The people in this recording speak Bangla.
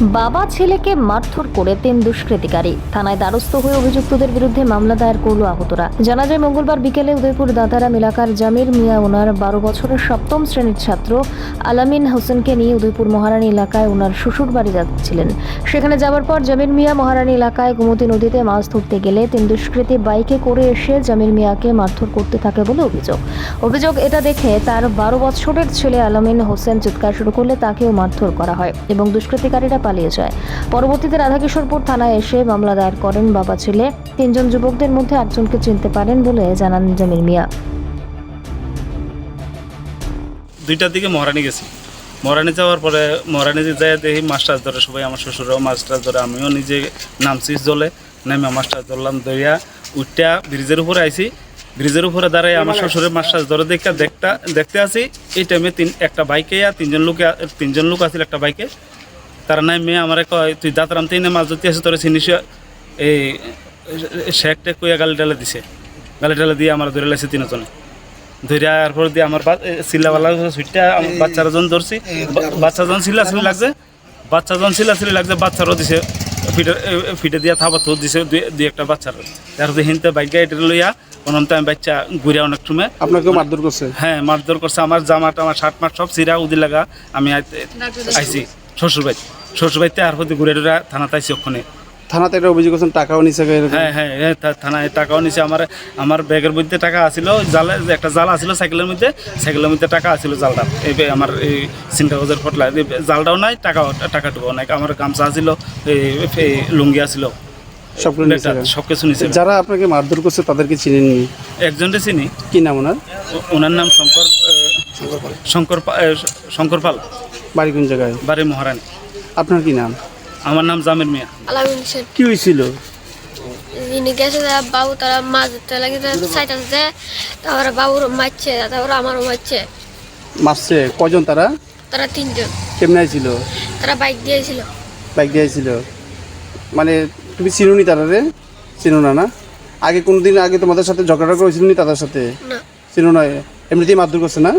বাবা ছেলেকে মারধর করে তিন দুষ্কৃতিকারী। থানায় দ্বারস্থ হয়ে অভিযুক্তদের বিরুদ্ধে মামলা দায়ের করল আহতরা। জানা যায়, মঙ্গলবার বিকেলে উদয়পুর দাদারাম এলাকার জামির মিয়া ওনার বারো বছরের সপ্তম শ্রেণির ছাত্র আলামিন হোসেনকে নিয়ে উদয়পুর মহারানী এলাকায় ওনার শ্বশুর বাড়ি যাচ্ছিলেন। সেখানে যাওয়ার পর জামির মিয়া মহারানী এলাকায় গোমতী নদীতে মাছ ধরতে গেলে তিন দুষ্কৃতী বাইকে করে এসে জামির মিয়াকে মারধর করতে থাকে বলে অভিযোগ। অভিযোগ এটা দেখে তার বারো বছরের ছেলে আলামিন হোসেন চিৎকার শুরু করলে তাকেও মারধর করা হয় এবং দুষ্কৃতিকারীরা পালিয়ে যায়। পরবর্তীতে রাধাকিশোরপুর থানায় এসে মামলা দায়ের করেন বাবা ছেলে। তিনজন যুবকদের মধ্যে একজনকে চিনতে পারেন বলে জানান জামির মিয়া। দুইটার দিকে মহারানি গেছি। মহারানি যাওয়ার পরে মহারানি যাই দেখি মাস্টার ধরে সবাই, আমার শ্বশুরও মাস্টার ধরে, আমিও নিজে নামছি জলে নেমে মাস্টার ধরলাম দইয়া উঠটা ব্রিজের উপরে আইছি। ব্রিজের উপরে দাঁড়াই আমার শ্বশুরের মাস্টার ধরে দেখতে দেখতে দেখতে আছি এই টাইমে তিন একটা বাইকে তিনজন লোক তিনজন লোক আছিল একটা বাইকে। তারা নাই মেয়ে আমার কয় তুই দাঁতরাম তিনে মাছ ধরতে আসে তোর চিনিস এই শেখ টেক কইয়া গালি ডালে দিছে। গালি ডালে দিয়ে আমার ধরে লাইছে তিনজনে। ধরে এরপর দিয়ে আমার সিল্লাওয়ালা সুইটটা আমার বাচ্চারা জন ধরছি। বাচ্চা জন সিল্লা সিলি লাগছে বাচ্চা জন সিল্লা সিলি লাগছে বাচ্চারও দিছে ফিটে ফিটে দিয়া থাবা তো দিছে দুই- দুই একটা বাচ্চার। তারপরে হিনতে বাইক গাড়ি লইয়া অনন্ত আমি বাচ্চা ঘুরে অনেক সময় আপনাকেও মারধর করছে? হ্যাঁ মারধর করছে। আমার জামাটা আমার শার্ট মার্ট সব সিরা উদি লাগা আমি আইছি। শ্বশুর বাড়ি শ্বশুর বাড়িতে আর প্রতি ঘুরে টুরে থানাতে আইছি ওখানে। থানাতে একটা অভিযোগ করছেন টাকাও নিছে হ্যাঁ হ্যাঁ হ্যাঁ থানায় টাকাও নিছে। আমার আমার ব্যাগের মধ্যে টাকা আছিল জালে একটা জাল আছিল সাইকেলের মধ্যে সাইকেলের মধ্যে টাকা আছিল জালটা। এই আমার এই সিন কাগজের ফটলা জালটাও নাই টাকাও টাকাটুকুও নাই। আমার গামছা আছিল এই লুঙ্গি নিছে সব কিছু নিছে যারা আপনাকে মারধর করছে তাদেরকে চিনেননি? একজনকে চিনি। কি নাম ওনার? ওনার নাম শঙ্কর শঙ্কর শঙ্কর পাল। বাড়ি কোন জায়গায়? বাড়ি মহারানী। আপনার কি নাম? আমার নাম জামির মিয়া। আলামিন হোসেন। কি হয়েছিল যিনি গেছে বাবু তারা মাছ ধরতে লাগে সাইড আছে তারপরে বাবুর মারছে তারপরে আমারও মারছে। মারছে। কজন তারা? তারা তিনজন। কেমনে আইছিল? তারা বাইক দিয়েছিল বাইক দিয়ে আইছিল। মানে তুমি চিনুনি তারা রে? চিনো না না? আগে কোনোদিন আগে তোমাদের সাথে ঝগড়া করেছিল নি তাদের সাথে? না। চিনো না এমনিতেই মারধর করছে না?